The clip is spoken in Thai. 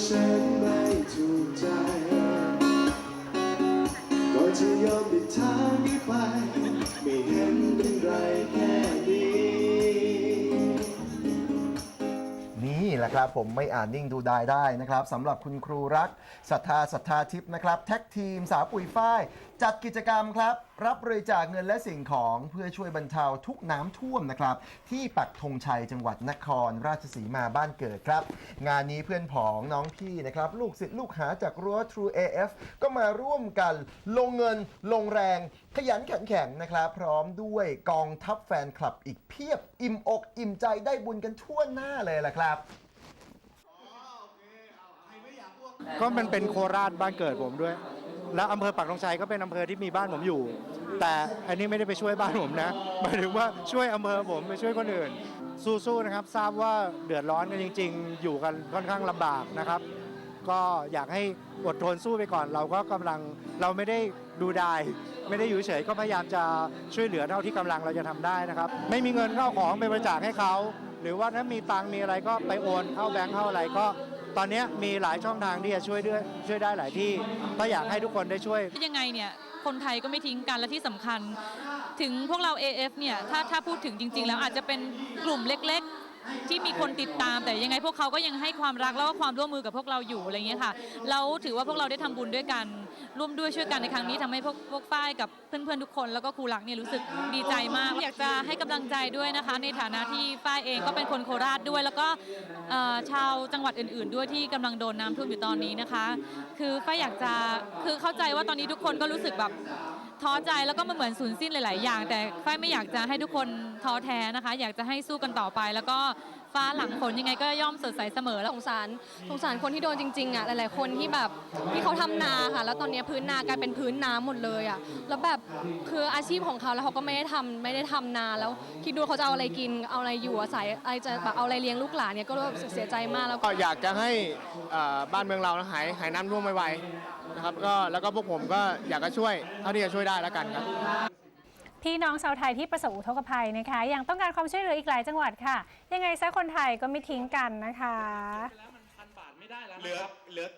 ฉันไม่ถูกใจ ก็จะยอมเดินทางนี้ไป นะครับ ผมไม่อ่านนิ่งดูดายได้นะครับสำหรับคุณครูรักศรัทธาศรัทธาทิพย์นะครับ แท็กทีมสาวปุ๋ยฝ้าย จัดกิจกรรมครับ รับบริจาคเงินและสิ่งของเพื่อช่วยบรรเทาทุกน้ำท่วมนะครับ ที่ปักธงชัยจังหวัดนครราชสีมาบ้านเกิดครับ งานนี้เพื่อนผองน้องพี่นะครับ ลูกศิษย์ลูกหาจากรั้ว True AF ก็มาร่วมกันลงเงินลงแรงขยันขันแข็งนะครับ พร้อมด้วยกองทัพแฟนคลับอีกเพียบ อิ่มอกอิ่มใจได้บุญกันทั่วหน้าเลยล่ะครับ ก็มันเป็นโคราชบ้านเกิดผมด้วย แล้วอำเภอปักธงชัยก็เป็นอำเภอที่มีบ้านผมอยู่ แต่อันนี้ไม่ได้ไปช่วยบ้านผมนะหมายถึงว่าช่วยอำเภอผมไปช่วยคนอื่น สู้ๆนะครับ ทราบว่าเดือดร้อนกันจริง ๆ อยู่กันค่อนข้างลำบากนะครับ ก็อยากให้อดทนสู้ไปก่อน เราก็กำลังเราไม่ได้ดูดายไม่ได้อยู่เฉยก็พยายามจะช่วยเหลือเท่าที่กำลังเราจะทำได้นะครับ ไม่มีเงินเข้าของไปบริจาคให้เขาหรือว่าถ้ามีตังมีอะไรก็ไปโอนเข้าแบงค์เข้าอะไรก็ ตอนนี้มีหลายช่องทางที่จะช่วยด้วยช่วยได้หลายที่ก็อยากให้ทุกคนได้ช่วย ยังไงเนี่ยคนไทยก็ไม่ทิ้งกันและที่สำคัญ ถึงพวกเรา AF เนี่ยถ้าถ้าพูดถึงจริง ๆ แล้วอาจจะเป็นกลุ่มเล็กๆ ที่มีคนติดตามแต่ยังไงพวกเขาก็ยังให้ความรักแล้วก็ความร่วมมือกับพวกเราอยู่อะไรเงี้ยค่ะเราถือว่าพวกเราได้ทำบุญด้วยกัน ร่วมด้วยช่วยกันในครั้งนี้ทำให้พวกพวกฝ้ายกับเพื่อนๆทุกคนแล้วก็ครูรักเนี่ยรู้สึกดีใจมาก อยากจะให้กำลังใจด้วยนะคะ ในฐานะที่ฝ้ายเองก็เป็นคนโคราชด้วย แล้วก็ชาวจังหวัดอื่น ๆ ด้วยที่กำลังโดนน้ำท่วมอยู่ตอนนี้นะคะ คือฝ้ายอยากจะคือเข้าใจว่าตอนนี้ทุกคนก็รู้สึกแบบ ท้อใจแล้วก็มันเหมือนสูญสิ้นหลาย ๆ อย่าง แต่ฝ้ายไม่อยากจะให้ทุกคนท้อแท้นะคะ อยากจะให้สู้กันต่อไป แล้วก็ฟ้าหลังฝนยังไงก็ย่อมสดใสเสมอแล้วสงสารสงสารคนที่โดนจริง ๆ อะ หลาย ๆ คนที่แบบที่เขาทำนาค่ะ แล้วตอนนี้พื้นนากลายเป็นพื้นน้ำหมดเลยอะ แล้วแบบคืออาชีพของเขาแล้วเขาก็ไม่ได้ทำไม่ได้ทำนาแล้วคิดดูเขาจะเอาอะไรกิน เอาอะไรอยู่อาศัยอะไรจะแบบเอาอะไรเลี้ยงลูกหลานเนี่ยก็รู้สึกเสียใจมากแล้วก็ ก็อยากจะให้เอ่อบ้านเมืองเราหายหายน้ำท่วมไวๆ นะครับก็แล้วก็พวกผมก็อยากจะช่วยเท่าที่จะช่วยได้แล้วกันครับ พี่น้องชาวไทยที่ประสบอุทกภัยนะคะ ยังต้องการความช่วยเหลืออีกหลายจังหวัดค่ะ ยังไงซะคนไทยก็ไม่ทิ้งกันนะคะเหลือเหลือ 980